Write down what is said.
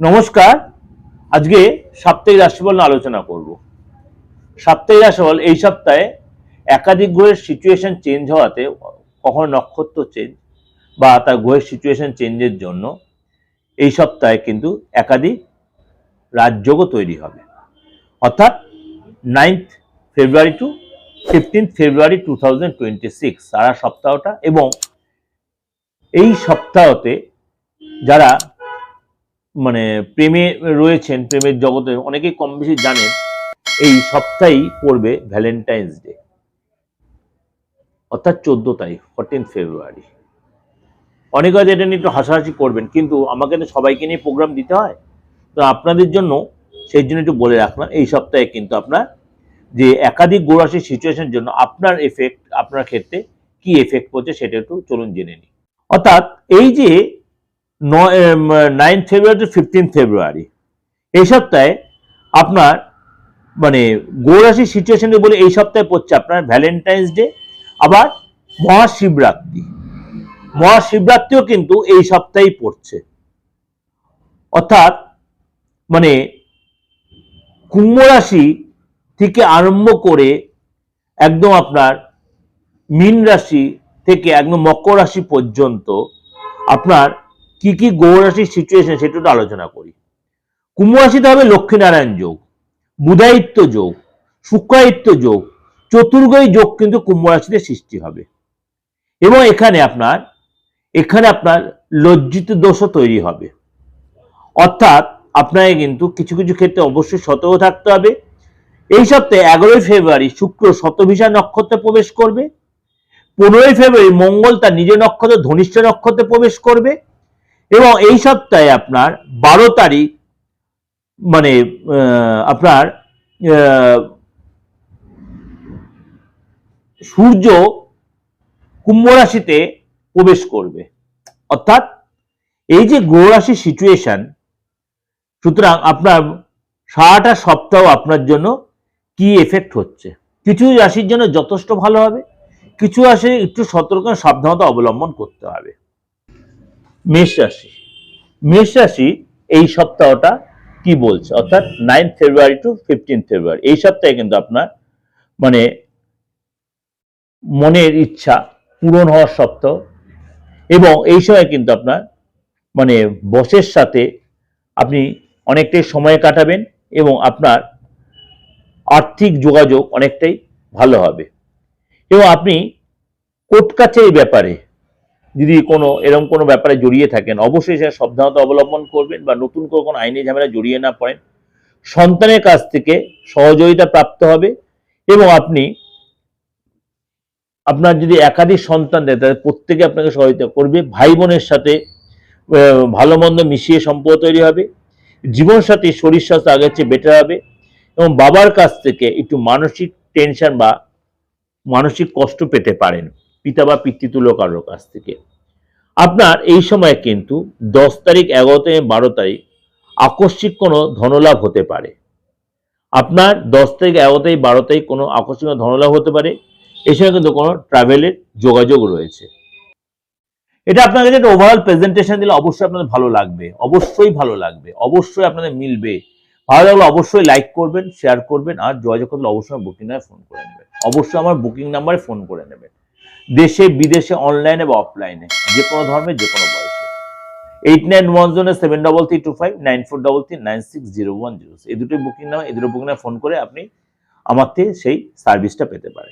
নমস্কার। আজকে সাপ্তাহিক রাশিফল নিয়ে আলোচনা করব। সাপ্তাহিক রাশিফল এই সপ্তাহে একাধিক গ্রহের সিচুয়েশন চেঞ্জ হওয়াতে কখনো নক্ষত্র চেঞ্জ বা তার গ্রহের সিচুয়েশন চেঞ্জের জন্য এই সপ্তাহে কিন্তু একাধিক রাজযোগও তৈরি হবে। অর্থাৎ ninth February to fifteenth February to সারা সপ্তাহটা এবং এই সপ্তাহতে যারা মানে প্রেমে রয়েছেন, প্রেমের জগতে অনেকেই কম বেশি জানেন, এই সপ্তাহেই পড়বে ভ্যালেন্টাইন্স ডে অর্থাৎ চোদ্দ তারিখ ফোরটিন ফেব্রুয়ারি অনেকে হয়তো এটা নিয়ে একটু হাসাহাসি করবেন, কিন্তু আমাকে তো সবাইকে নিয়ে প্রোগ্রাম দিতে হয়। তো আপনাদের জন্য সেই জন্য একটু বলে রাখলাম, এই সপ্তাহে কিন্তু আপনার যে একাধিক গোড়াশির সিচুয়েশনের জন্য আপনার এফেক্ট আপনার ক্ষেত্রে কি এফেক্ট পড়ছে সেটা একটু চলুন জেনে নিই। অর্থাৎ এই যে nine February to fifteen February এই সপ্তাহে আপনার মানে গৌরাশি সিচুয়েশনে বলে এই সপ্তাহে পড়ছে আপনার ভ্যালেন্টাইন্স ডে আবার মহাশিবরাত্রি। মহাশিবরাত্রিও কিন্তু এই সপ্তাহেই পড়ছে। অর্থাৎ মানে কুম্ভ রাশি থেকে আরম্ভ করে একদম আপনার মীন রাশি থেকে একদম মকর রাশি পর্যন্ত আপনার কি কি গৌর রাশির সিচুয়েশন সেটা একটু আলোচনা করি। কুম্ভ রাশিতে হবে লক্ষ্মীনারায়ণ যোগ বুধায়িত্ব যোগ শুক্রায়িত্ব যোগ, চতুর্গই যোগ কিন্তু কুম্ভ রাশিতে সৃষ্টি হবে। এবং এখানে আপনার এখানে আপনার লজ্জিত দোষও তৈরি হবে। অর্থাৎ আপনাকে কিন্তু কিছু কিছু ক্ষেত্রে অবশ্যই সতর্ক থাকতে হবে। এই সপ্তাহে এগারোই ফেব্রুয়ারি শুক্র শতভিসা নক্ষত্রে প্রবেশ করবে। পনেরোই ফেব্রুয়ারি মঙ্গল তার নিজের নক্ষত্র, ধনিষ্ঠ নক্ষত্রে প্রবেশ করবে। এবং এই সপ্তাহে আপনার বারো তারিখ মানে আপনার সূর্য কুম্ভ রাশিতে প্রবেশ করবে। অর্থাৎ এই যে গ্রহ রাশির সিচুয়েশন সুতরাং আপনার সারাটা সপ্তাহ আপনার জন্য কি এফেক্ট হচ্ছে? কিছু রাশির জন্য যথেষ্ট ভালো হবে, কিছু রাশি একটু সতর্ক সাবধানতা অবলম্বন করতে হবে। মেষ রাশি। মেষ রাশি এই সপ্তাহটা কি বলছে? অর্থাৎ nine February to fifteen February এই সপ্তাহে কিন্তু আপনার মানে মনের ইচ্ছা পূরণ হওয়ার সপ্তাহ এবং এই সময় কিন্তু আপনার মানে বসের সাথে আপনি অনেকটাই সময় কাটাবেন এবং আপনার আর্থিক যোগাযোগ অনেকটাই ভালো হবে। এবং আপনি কোর্ট কাছারি ব্যাপারে যদি কোনো এরকম কোনো ব্যাপারে জড়িয়ে থাকেন, অবশ্যই সেটা সাবধানতা অবলম্বন করবেন বা নতুন করে কোনো আইনি ঝামেলা জড়িয়ে না পড়েন। সন্তানের কাছ থেকে সহযোগিতা প্রাপ্ত হবে এবং আপনি, আপনার যদি একাধিক সন্তান দেয়, তাহলে প্রত্যেকে আপনাকে সহযোগিতা করবে। ভাই বোনের সাথে ভালো মন্দ মিশিয়ে সম্পর্ক তৈরি হবে। জীবনসাথী শরীর স্বাস্থ্য আগের চেয়ে বেটার হবে এবং বাবার কাছ থেকে একটু মানসিক টেনশন বা মানসিক কষ্ট পেতে পারেন। পিতা বা পিতৃতুল্য কারোর কাছ থেকে। আপনার এই সময় কিন্তু দশ তারিখ এগারো থেকে বারো তারিখ আকস্মিক কোনো ধনলাভ হতে পারে। আপনার দশ তারিখ এগারো তারিখ বারো তারিখ কোনো আকস্মিক ধনলাভ হতে পারে। এই সময় কিন্তু কোনো ট্রাভেলের যোগাযোগ রয়েছে। এটা আপনাকে একটা ওভারঅল প্রেজেন্টেশন দিলে অবশ্যই আপনাদের ভালো লাগবে। অবশ্যই ভালো লাগবে। অবশ্যই আপনাদের মিলবে। ভালো লাগলে অবশ্যই লাইক করবেন শেয়ার করবেন আর যোগাযোগ করলে অবশ্যই বুকিং নাম্বারে ফোন করে নেবেন। অবশ্যই আমার বুকিং নাম্বারে ফোন করে নেবেন। দেশে, বিদেশে অনলাইনে বা অফলাইনে যে কোনো ধর্মে, যে কোনো বয়সে। এইট নাইন ওয়ান জোনে seven double three two five nine four double three nine six zero one zero এই দুটোই বুকিং নাম এই দুটো বুকিং নাম ফোন করে আপনি আমার থেকে সেই সার্ভিসটা পেতে পারেন।